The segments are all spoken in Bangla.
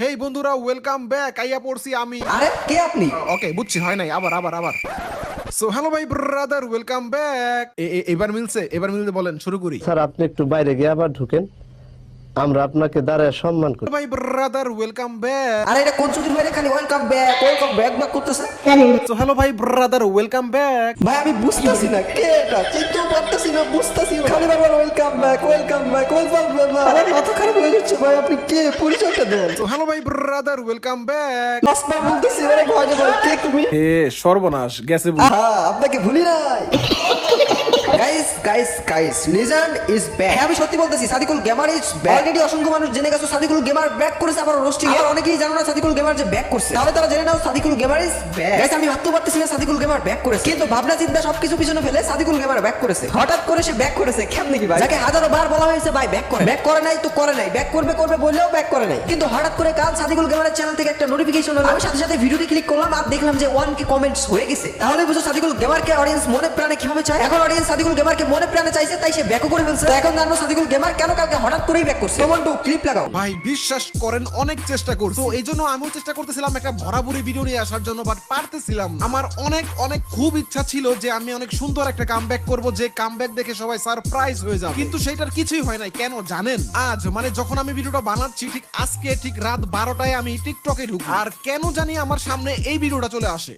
হেই বন্ধুরা ওয়েলকাম ব্যাক আইয়া পড়ছি আমি। আরে কে আপনি? ওকে বুঝছি হয় নাই। আবার আবার আবার। সো হ্যালো ভাই ব্রাদার ওয়েলকাম ব্যাক এবার মিলছে এবার মিলতে বলেন শুরু করি। স্যার আপনি একটু বাইরে গিয়ে আবার ঢুকেন। আমরা আপনাকে দাঁড়ায় সম্মান করি। ভাই ব্রাদার ওয়েলকাম ব্যাক আরে এটা কোন চুটির বাইরে খালি welcome back welcome back back করতেছে? হ্যালো ভাই ব্রাদার ওয়েলকাম ব্যাক ভাই আমি বুঝতেছি না কে এটা? চিনতেও পারতেছি না বুঝতেছি না। খালি বারবার welcome back welcome back welcome back আমার মাথা খারাপ হয়ে যাচ্ছে ভাই আপনি কে? পরিচয়টা দেন। হ্যালো ভাই ব্রাদার ওয়েলকাম ব্যাক নাসমা বলতেছি আরে ভয় কে তুমি? এ সর্বনাশ গেছে হ্যাঁ আপনাকে ভুলি নাই। Guys guys guys legend is back হ্যাঁ আমি সত্যি বলতেছি Sadikul gamer is back already অসংখ্য মানুষ জেনে গেছে সাদিকুল গেমার ব্যাক করেছে আবার রোস্টিং আবার অনেকেই জানো না সাদিকুল গেমার যে ব্যাক করছে। তাহলে তারা জেনে নাও Sadikul gamer is back guys আমি ভাবতে পারতেছি না সাদিকুল গেমার ব্যাক করেছে। কিন্তু ভাবনা চিন্তা সবকিছু পিছনে ফেলে সাদিকুল গেমার ব্যাক করেছে। হঠাৎ করে সে ব্যাক করেছে কেমনে কি ভাই? যাকে হাজারো বার বলা হয়েছে ভাই ব্যাক করে। ব্যাক করে নাই তো করে নাই। ব্যাক করবে করবে বললেও ব্যাক করে নাই। কিন্তু হঠাৎ করে কাল সাদিকুল গেমারের চ্যানেল থেকে একটা নোটিফিকেশন হলো আমি সাথে সাথে ভিডিওতে ক্লিক করলাম আর দেখলাম যে ওয়ান কে কমেন্টস হয়ে গেছে। তাহলে বুঝো সাদিকুল গেমারকে অডিয়েন্স মনে প্রাণে কীভাবে চায়? এখন অডিয়েন্স সাদিকুল গেমারকে মনে প্রাণে চাইছে তাই সে ব্যাকও করে ফেলছে। এখন জানব সাদিকুল গেমার কেন কালকে হঠাৎ করেই ব্যাক করছে? কমন টু ক্লিপ লাগাও। ভাই বিশ্বাস করেন অনেক চেষ্টা করছি। তো এই জন্য আমিও চেষ্টা করতেছিলাম একটা ভরাভরি ভিডিও নিয়ে আসার জন্য বাট পারতেছিলাম আমার অনেক অনেক খুব ইচ্ছা ছিল যে আমি অনেক সুন্দর একটা কামব্যাক করব যে কামব্যাক দেখে সবাই সারপ্রাইজ হয়ে যাবে। কিন্তু সেটার কিছুই হয় নাই কেন জানেন? আজ মানে যখন আমি ভিডিওটা বানাচ্ছি ঠিক আজকে ঠিক রাত বারোটায় আমি টিকটকে ঢুকি আর কেন জানি আমার সামনে এই ভিডিওটা চলে আসে।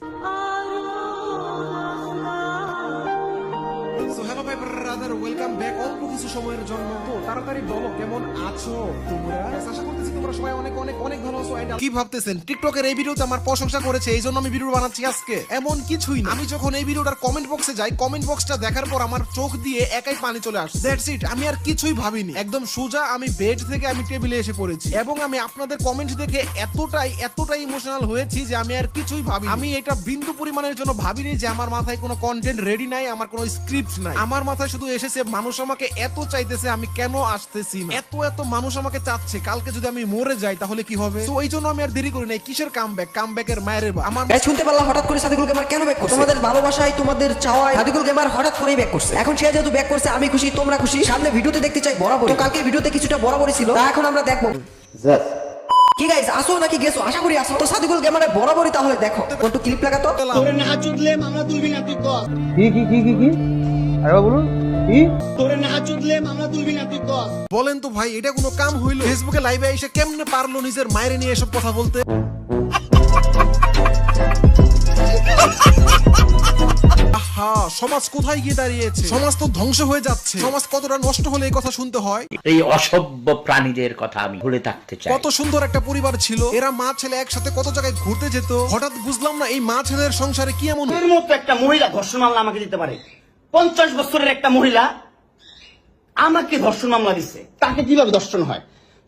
কিছু সময়ের জন্য। তো তাড়াতাড়ি বলো কেমন আছো তোমরা? আশা করতেছি তোমরা সবাই অনেক অনেক অনেক ভালো আছো কি ভাবতেছেন? টিকটকের এই ভিডিওতে আমার প্রশংসা করেছে এই জন্য আমি ভিডিও বানাচ্ছি আজকে। এমন কিছুই না। আমি যখন এই ভিডিওটার কমেন্ট বক্সে যাই কমেন্ট বক্সটা দেখার পর আমার চোখ দিয়ে একাই পানি চলে আসে। দ্যাটস ইট আমি আর কিছুই ভাবিনি। একদম সোজা আমি বেড থেকে আমি টেবিলে এসে পড়েছি। এবং আমি আপনাদের কমেন্ট দেখে এতটাই এতটাই ইমোশনাল হয়েছি যে আমি আর কিছুই ভাবি আমি এটা বিন্দু পরিমাণের জন্য ভাবিনি যে আমার মাথায় কোনো কন্টেন্ট রেডি নাই, আমার কোনো স্ক্রিপ্ট নাই। আমার মাথায় শুধু এসেছে, মানুষ আমাকে এত চাইতেছে আমি কেন আসতেছি না? এত এত মানুষ আমাকে চাচ্ছে কালকে যদি আমি মরে যাই তাহলে কি হবে? তো এই জন্য আমি আর দেরি করি নাই কিসের কামব্যাক কামব্যাকের মায়ের বা- আমার গাইস শুনতে পারলাম হঠাৎ করে সাদিকুল গেমার কেন ব্যাক করছে? তোমাদের ভালোবাসায় তোমাদের চাওয়ায় সাদিকুল গেমার হঠাৎ করেই ব্যাক করছে। এখন সে যেহেতু ব্যাক করছে আমি খুশি তোমরা খুশি। সামনে ভিডিওতে দেখতে চাই বরাবর তো কালকে ভিডিওতে কিছুটা বরাবরই ছিল। তা এখন আমরা দেখব। জাস্ট কি গাইস আসো নাকি গেছো? আশা করি আসো। তো সাদিকুল গেমারের বরাবরই তাহলে দেখো। একটু ক্লিপ লাগাতো। তোরে না চুদলে মামলা তুলবি না তুই কি কি কি কি কি? আরে বলুন কি? তোরে না চুদলে মামলা তুলবি না তুই কস বলেন তো ভাই এটা কোনো কাম হইল? ফেসবুকে লাইভে এসে কেমনে পারল নিজের মায়ের নিয়ে এসব কথা বলতে? আহা সমাজ কোথায় গিয়ে দাঁড়িয়েছে? সমাজ তো ধ্বংস হয়ে যাচ্ছে। সমাজ কতটা নষ্ট হলে এই কথা শুনতে হয়? এই অসভ্য প্রাণীদের কথা আমি ভুলে থাকতে চাই। কত সুন্দর একটা পরিবার ছিল। এরা মা ছেলে একসাথে কত জায়গায় ঘুরতে যেত। হঠাৎ বুঝলাম না এই মা ছেলের সংসারে কি এমন এর মতো একটা মহিলা ধর্ষণ মামলা আমাকে দিতে পারে। পঞ্চাশ বছরের একটা মহিলা আমাকে ধর্ষণ মামলা দিচ্ছে তাকে কীভাবে ধর্ষণ হয়?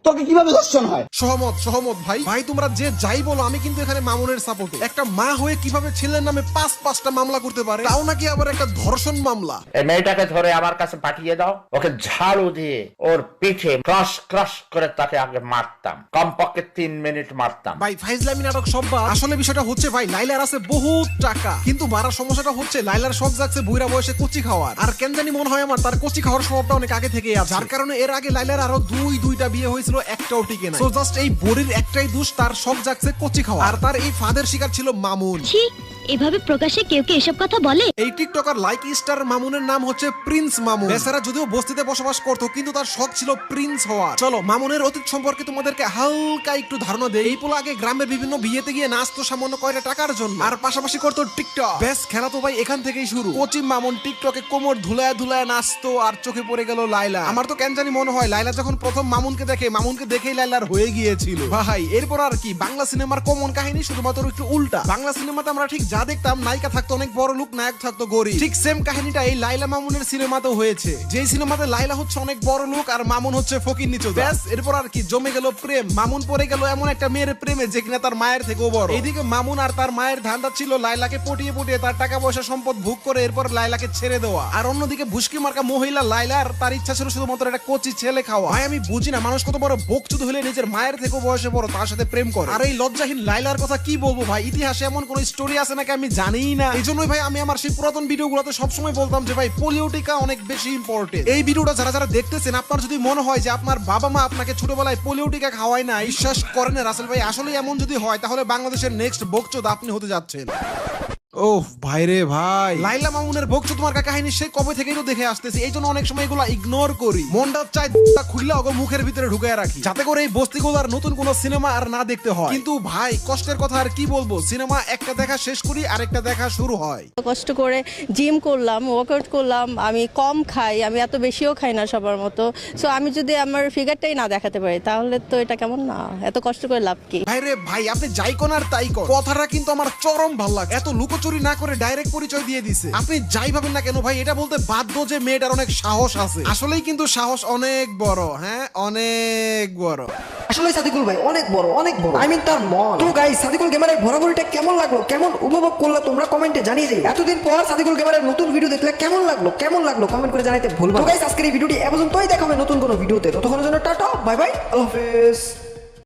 তোকে কীভাবে ধর্ষণ হয়? সহমত সহমত ভাই। ভাই তোমরা যে যাই বলো আমি কিন্তু এখানে মামুনের সাপোর্টে একটা মা হয়ে কীভাবে ছেলের নামে পাঁচ পাঁচটা মামলা করতে পারে তাও নাকি আবার একটা ধর্ষণ মামলা? এই মেয়েটাকে ধরে আমার কাছে পাঠিয়ে দাও ওকে ঝাড়ু দিয়ে ওর পিঠে ক্রস ক্রস করে তাকে আগে মারতাম। কমপক্ষে তিন মিনিট মারতাম। ভাই ফাইজলামি নাটক সব বাদ। আসলে বিষয়টা হচ্ছে ভাই লাইলার আছে বহুত টাকা। কিন্তু বাড়ার সমস্যাটা হচ্ছে লাইলার শখ যাচ্ছে বুইরা বয়সে কচি খাওয়ার। আর কেন জানি মনে হয় আমার তার কচি খাওয়ার স্বভাবটা অনেক আগে থেকে আছে। যার কারণে এর আগে লাইলার আরও দুই দুইটা বিয়ে হয়েছিল একটাও টিকে না জাস্ট এই বডির একটাই দোষ, তার শখ যাচ্ছে কচি খাওয়া। আর তার এই ফাঁদের শিকার ছিল মামুন। এভাবে প্রকাশ্যে কেউ কি এসব কথা বলে? এই টিকটকার লাইক স্টার মামুনের নাম হচ্ছে প্রিন্স মামুন। বেচারা যদিও বস্তিতে বসবাস করতো, কিন্তু তার শখ ছিল প্রিন্স হওয়ার। চলো, মামুনের অতীত সম্পর্কে তোমাদেরকে হালকা একটু ধারণা দেয় এই পোলা আগে গ্রামের বিভিন্ন বিয়েতে গিয়ে নাচতো সামান্য কয়টা টাকার জন্য। আর পাশাপাশি করতো টিকটক। বেশ, খেলা তো ভাই এখান থেকেই শুরু। কোচি মামুন টিকটকে কোমর ধুলায় ধুলায় নাচতো আর চোখে পড়ে গেল লাইলা আমার তো কেন জানি মনে হয় লাইলা যখন প্রথম মামুনকে দেখে, মামুনকে দেখেই লাইলার হয়ে গিয়েছিল। ভাই, এরপর আর কি? বাংলা সিনেমার কমন কাহিনী শুধুমাত্র একটু উল্টা। বাংলা সিনেমাতে আমরা ঠিক যা দেখতাম নায়িকা থাকতো অনেক বড় লোক নায়ক থাকতো গরিব। ঠিক সেম কাহিনীটা এই লাইলা মামুনের সিনেমাতেও হয়েছে। যেই সিনেমাতে লাইলা হচ্ছে অনেক বড় লোক আর মামুন হচ্ছে ফকির নিচু ব্যাস এরপর আর কি জমে গেল প্রেম। মামুন পড়ে গেল এমন একটা মেয়ের প্রেমে যে কিনা তার মায়ের থেকেও বড়। এইদিকে মামুন আর তার মায়ের ধান্দা ছিল লাইলাকে পটিয়ে পটিয়ে তার টাকা পয়সা সম্পদ ভোগ করে এরপর লাইলাকে ছেড়ে দেওয়া। আর অন্যদিকে ভুসকি মার্কা মহিলা লাইলার তার ইচ্ছা ছিল শুধুমাত্র একটা কচি ছেলে খাওয়া। ভাই আমি বুঝি না মানুষ কত বড় বকচুদ হলে নিজের মায়ের থেকেও বয়সে বড় তার সাথে প্রেম করে। আর এই লজ্জাহীন লাইলার কথা কি বলব ভাই? ইতিহাসে এমন কোন স্টোরি আছে নাকি সম্পর্কে আমি জানিই না। এই জন্যই ভাই আমি আমার সেই পুরাতন ভিডিওগুলোতে সবসময় বলতাম যে ভাই পোলিওটিকা অনেক বেশি ইম্পর্টেন্ট এই ভিডিওটা যারা যারা দেখতেছেন, আপনার যদি মনে হয় যে আপনার বাবা মা আপনাকে ছোটবেলায় পোলিওটিকা খাওয়ায় না বিশ্বাস করেন রাসেল ভাই আসলে এমন যদি হয়, তাহলে বাংলাদেশের নেক্সট বকচোদ আপনি হতে যাচ্ছেন। ওহ ভাই রে ভাই। লাইলা মামুনের ভক্ত তোমার কাহিনী সে কবে থেকেই তো দেখে আসতেছি। এই জন্য অনেক সময় এগুলো ইগনোর করি। মনটা চাই তা খুললে ওগো মুখের ভিতরে ঢুকায় রাখি। যাতে করে এই বস্তিগুলার নতুন কোন সিনেমা আর না দেখতে হয়। কিন্তু ভাই কষ্টের কথা আর কি বলব? সিনেমা একটা দেখা শেষ করি আরেকটা দেখা শুরু হয়। কষ্ট করে জিম করলাম ওয়ার্কআউট করলাম আমি কম খাই আমি এত বেশিও খাই না সবার মতো। সো আমি যদি আমার ফিগারটাই না দেখাতে পারি তাহলে তো এটা কেমন না? এত কষ্ট করে লাভ কি? ভাই রে ভাই আপনি যাই কোন আর তাই কর কথাটা কিন্তু আমার চরম ভালো লাগে এত লুকোচুরি না করে ডাইরেক্ট পরিচয় দিয়ে দিছে। আপনি যাই ভাবেন না কেন ভাই এটা বলতে বাধ্য যে মেয়েটার অনেক সাহস আছে। আসলেই কিন্তু সাহস অনেক বড় হ্যাঁ? অনেক বড়। আসলে সাদিকুল ভাই অনেক বড় অনেক বড়। আই মিন তার মন। তো গাইস সাদিকুল গেমারের ভরাভরিটা কেমন লাগল? কেমন উপভোগ করল তোমরা কমেন্টে জানিয়ে যাই এতদিন পর সাদিকুল গেমারের নতুন ভিডিও দেখলে কেমন লাগল? কেমন লাগল? কমেন্ট করে জানাইতে ভুলবা তো গাইস আজকের এই ভিডিওটি এ পর্যন্তই। দেখা হবে নতুন কোনো ভিডিওতে ততক্ষণের জন্য টাটা বাই বাই আল্লাহ হাফেজ।